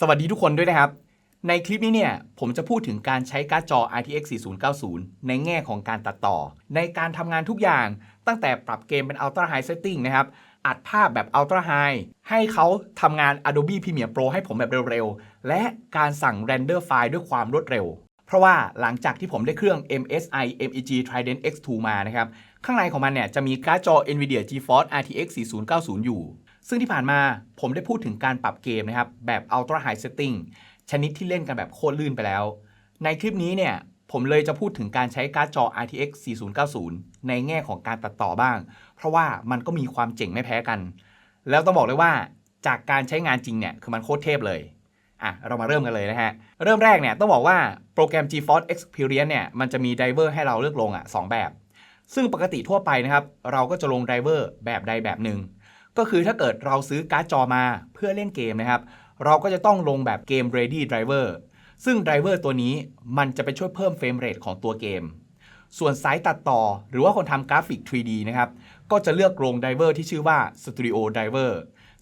สวัสดีทุกคนด้วยนะครับ ในคลิปนี้เนี่ย ผมจะพูดถึงการใช้การ์ดจอ RTX 4090 ในแง่ของการตัดต่อ ในการทำงานทุกอย่าง ตั้งแต่ปรับเกมเป็น Ultra High Setting นะครับ อัดภาพแบบ Ultra High ให้เขาทำงาน Adobe Premiere Pro ให้ผมแบบเร็วๆ และการสั่ง Render ไฟล์ด้วยความรวดเร็ว เพราะว่าหลังจากที่ผมได้เครื่อง MSI MEG Trident X2 มานะครับ ข้างในของมันเนี่ยจะมีการ์ดจอ NVIDIA GeForce RTX 4090 อยู่ ซึ่งที่ผ่านมาผมได้พูดถึงการปรับเกมนะครับ แบบ Ultra High Setting ชนิดที่เล่นกันแบบโคตรลื่นไปแล้ว ในคลิปนี้เนี่ยผมเลยจะพูดถึงการใช้การ์ดจอ RTX 4090 ในแง่ของการตัดต่อบ้าง เพราะว่ามันก็มีความเจ๋งไม่แพ้กัน แล้วต้องบอกเลยว่าจากการใช้งานจริงเนี่ยคือมันโคตรเทพเลยอะเรามาเริ่มกันเลยนะฮะ เริ่มแรกเนี่ยต้องบอกว่าโปรแกรม GeForce Experience เนี่ยมันจะมีไดเวอร์ให้เราเลือกลงอะสองแบบ ซึ่งปกติทั่วไปนะครับ เราก็จะลงไดเวอร์แบบใดแบบหนึ่ง ก็คือถ้าเกิดเราซื้อการ์ดจอมาเพื่อเล่นเกมนะครับ เราก็จะต้องลงแบบเกม Ready Driver ซึ่งไดเวอร์ตัวนี้มันจะไปช่วยเพิ่มเฟรมเรทของตัวเกม ส่วนสายตัดต่อหรือว่าคนทำกราฟิก 3D นะครับ ก็จะเลือกลงไดเวอร์ที่ชื่อว่า Studio Driver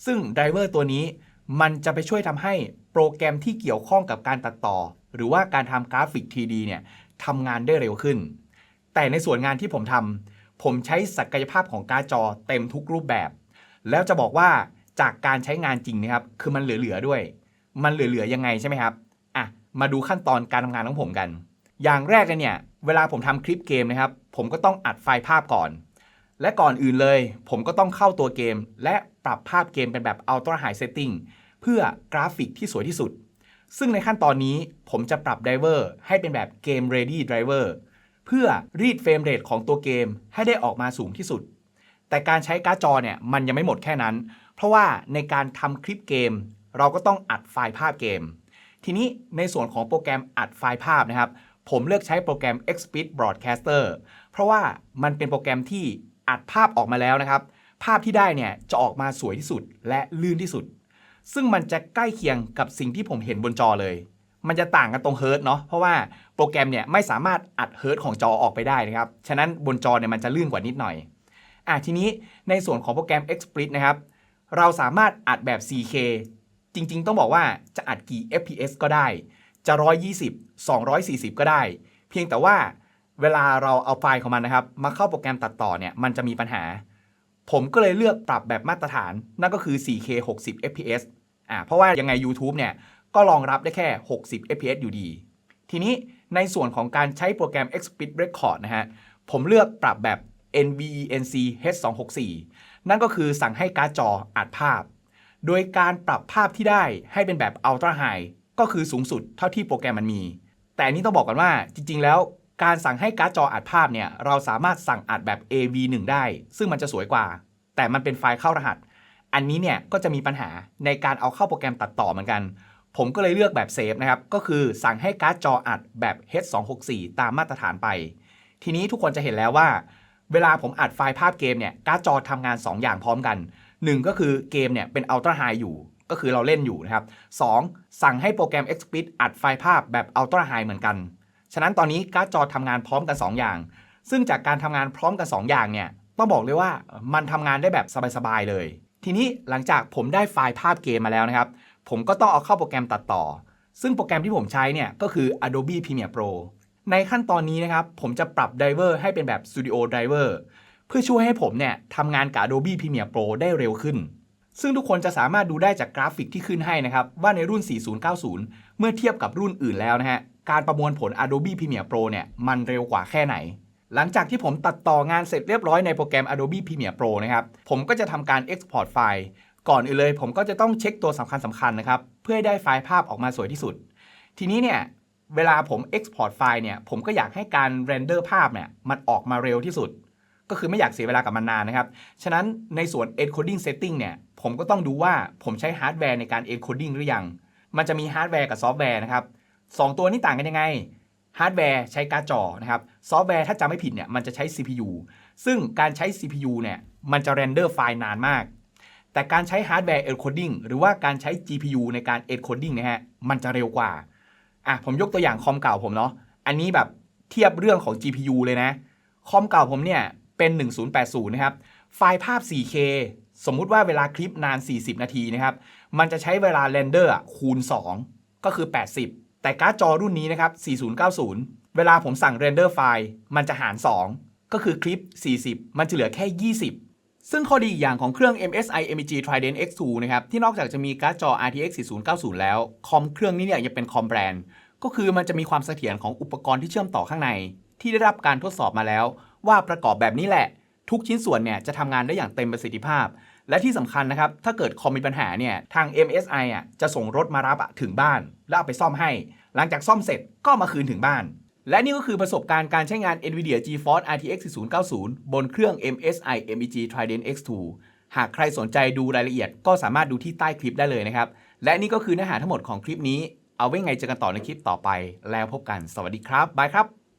ซึ่งไดเวอร์ตัวนี้มันจะไปช่วยทำให้โปรแกรมที่เกี่ยวข้องกับการตัดต่อ หรือว่าการทำกราฟิก 3D เนี่ยทำงานได้เร็วขึ้น แต่ในส่วนงานที่ผมทำผมใช้ศักยภาพของการ์ดจอเต็มทุกรูปแบบ แล้วจะบอกว่าจากการใช้งานจริงนะครับคือมันเหลือๆด้วย มันเหลือๆยังไงใช่ไหมครับอะมาดูขั้นตอนการทำงานของผมกัน อย่างแรกเลยเนี่ยเวลาผมทำคลิปเกมนะครับ ผมก็ต้องอัดไฟล์ภาพก่อน และก่อนอื่นเลย ผมก็ต้องเข้าตัวเกม และปรับภาพเกมเป็นแบบ Ultra High Setting เพื่อกราฟิกที่สวยที่สุด ซึ่งในขั้นตอนนี้ผมจะปรับไดเวอร์ให้เป็นแบบเกม Ready Driver เพื่อรีดเฟรมเรทของตัวเกมให้ได้ออกมาสูงที่สุด แต่การใช้การ์ดจอเนี่ยมันยังไม่หมดแค่นั้น เพราะว่าในการทำคลิปเกม เราก็ต้องอัดไฟล์ภาพเกม ทีนี้ในส่วนของโปรแกรมอัดไฟล์ภาพนะครับ ผมเลือกใช้โปรแกรม XSpeed Broadcaster เพราะว่ามันเป็นโปรแกรมที่อัดภาพออกมาแล้วนะครับ ภาพที่ได้เนี่ยจะออกมาสวยที่สุดและลื่นที่สุด ซึ่งมันจะใกล้เคียงกับสิ่งที่ผมเห็นบนจอเลยมันจะต่างกันตรงเฮิร์ตเนาะ เพราะว่าโปรแกรมเนี่ยไม่สามารถอัดเฮิร์ตของจอออกไปได้นะครับ ฉะนั้นบนจอเนี่ยมันจะลื่นกว่านิดหน่อย อะทีนี้ในส่วนของโปรแกรม XSplit นะครับ เราสามารถอัดแบบ 4K จริงๆ ต้องบอกว่าจะอัดกี่ FPS ก็ได้ จะ 120 240 ก็ได้ เพียงแต่ว่าเวลาเราเอาไฟล์ของมันนะครับ มาเข้าโปรแกรมตัดต่อเนี่ย มันจะมีปัญหา ผมก็เลยเลือกปรับแบบมาตรฐาน นั่นก็คือ 4K 60 FPS อ่าเพราะว่ายังไง YouTube เนี่ย ก็รองรับได้แค่ 60 FPS อยู่ดี ทีนี้ในส่วนของการใช้โปรแกรม XSplit Record นะฮะ ผมเลือกปรับแบบ NVENC H264 นั่นก็คือสั่งให้การ์ดจออัดภาพ โดยการปรับภาพที่ได้ให้เป็นแบบ Ultra High ก็คือสูงสุดเท่าที่โปรแกรมมันมี แต่นนี้ต้องบอกกันว่าจริง ๆ แล้วการสั่งให้การ์ดจออัดภาพเนี่ยเราสามารถสั่งอัดแบบ AV1 ได้ ซึ่งมันจะสวยกว่า แต่มันเป็นไฟล์เข้ารหัส อันนี้เนี่ยก็จะมีปัญหาในการเอาเข้าโปรแกรมตัดต่อเหมือนกัน ผมก็เลยเลือกแบบเซฟนะครับ ก็คือสั่งให้การ์ดจออัดแบบ H264 ตามมาตรฐานไป ทีนี้ทุกคนจะเห็นแล้วว่า เวลาผมอัดไฟล์ภาพเกมเนี่ยการ์ดจอทำงาน 2 อย่างพร้อมกัน 1 ก็คือเกมเนี่ยเป็น Ultra High อยู่ก็คือเราเล่นอยู่นะครับ 2. สั่งให้โปรแกรม x p e e d อัดไฟล์ภาพแบบ Ultra High เหมือนกัน ฉะนั้นตอนนี้การ์ดจอทำงานพร้อมกัน 2 อย่าง ซึ่งจากการทำงานพร้อมกัน 2 อย่างเนี่ยต้องบอกเลยว่ามันทำงานได้แบบสบายๆเลย ทีนี้หลังจากผมได้ไฟล์ภาพเกมมาแล้วนะครับ ผมก็ต้องเอาเข้าโปรแกรมตัดต่อ ซึ่งโปรแกรมที่ผมใช้เนี่ยก็คือ Adobe Premiere Pro ในขั้นตอนนี้นะครับผมจะปรับ Driver ให้เป็นแบบ Studio Driver เพื่อช่วยให้ผมเนี่ยทำงานกับ Adobe Premiere Pro ได้เร็วขึ้น ซึ่งทุกคนจะสามารถดูได้จากกราฟิกที่ขึ้นให้นะครับ ว่าในรุ่น 4090 เมื่อเทียบกับรุ่นอื่นแล้วนะฮะ การประมวลผล Adobe Premiere Pro เนี่ยมันเร็วกว่าแค่ไหน หลังจากที่ผมตัดต่องานเสร็จเรียบร้อยในโปรแกรม Adobe Premiere Pro นะครับผมก็จะทำการ Export ไฟล์ ก่อนอื่นเลย ผมก็จะต้องเช็คตัวสำคัญสำคัญๆนะครับเพื่อให้ได้ไฟล์ภาพออกมาสวยที่สุด ทีนี้เนี่ย เวลาผม Export ไฟล์เนี่ย ผมก็อยากให้การเรนเดอร์ภาพเนี่ย มันออกมาเร็วที่สุด ก็คือไม่อยากเสียเวลากับมันนานนะครับ ฉะนั้นในส่วน encoding setting เนี่ย ผมก็ต้องดูว่าผมใช้ฮาร์ดแวร์ในการ encoding หรือยัง มันจะมีฮาร์ดแวร์กับซอฟต์แวร์นะครับสองตัวนี้ต่างกันยังไง ฮาร์ดแวร์ใช้การ์ดจอนะครับ ซอฟต์แวร์ถ้าจำไม่ผิดเนี่ย มันจะใช้ CPU ซึ่งการใช้ CPU เนี่ย มันจะเรนเดอร์ไฟล์นานมาก แต่การใช้ฮาร์ดแวร์ encoding หรือว่าการใช้ GPU ในการ encoding นะฮะ มันจะเร็วกว่า อะผมยกตัวอย่างคอมเก่าผมเนาะอันนี้แบบเทียบเรื่องของ GPU เลยนะ คอมเก่าผมเนี่ยเป็น 1080 นะครับ ไฟล์ภาพ 4K สมมุติว่าเวลาคลิปนาน 40 นาทีนะครับ มันจะใช้เวลาเรนเดอร์คูณ 2 ก็คือ 80 แต่การ์ดจอรุ่นนี้นะครับ 4090 เวลาผมสั่งเรนเดอร์ไฟล์ มันจะหาร 2 ก็คือคลิป 40 มันจะเหลือแค่ 20 ซึ่งข้อดีอีกอย่างของเครื่อง MSI MEG Trident X2 นะครับ ที่นอกจากจะมีการ์ดจอ RTX 4090 แล้ว คอมเครื่องนี้เนี่ยยังเป็นคอมแบรนด์ ก็คือมันจะมีความเสถียรของอุปกรณ์ที่เชื่อมต่อข้างใน ที่ได้รับการทดสอบมาแล้ว ว่าประกอบแบบนี้แหละ ทุกชิ้นส่วนเนี่ยจะทำงานได้อย่างเต็มประสิทธิภาพ และที่สำคัญนะครับ ถ้าเกิดคอมมีปัญหาเนี่ยทาง MSI อะจะส่งรถมารับถึงบ้าน แล้วเอาไปซ่อมให้ หลังจากซ่อมเสร็จก็มาคืนถึงบ้าน และนี่ก็คือประสบการณ์การใช้งาน NVIDIA GeForce RTX 4090 บนเครื่อง MSI MEG Trident X2 หากใครสนใจดูรายละเอียดก็สามารถดูที่ใต้คลิปได้เลยนะครับ และนี่ก็คือเนื้อหาทั้งหมดของคลิปนี้ เอาไว้ไงเจอกันต่อในคลิปต่อไป แล้วพบกัน สวัสดีครับ บายครับ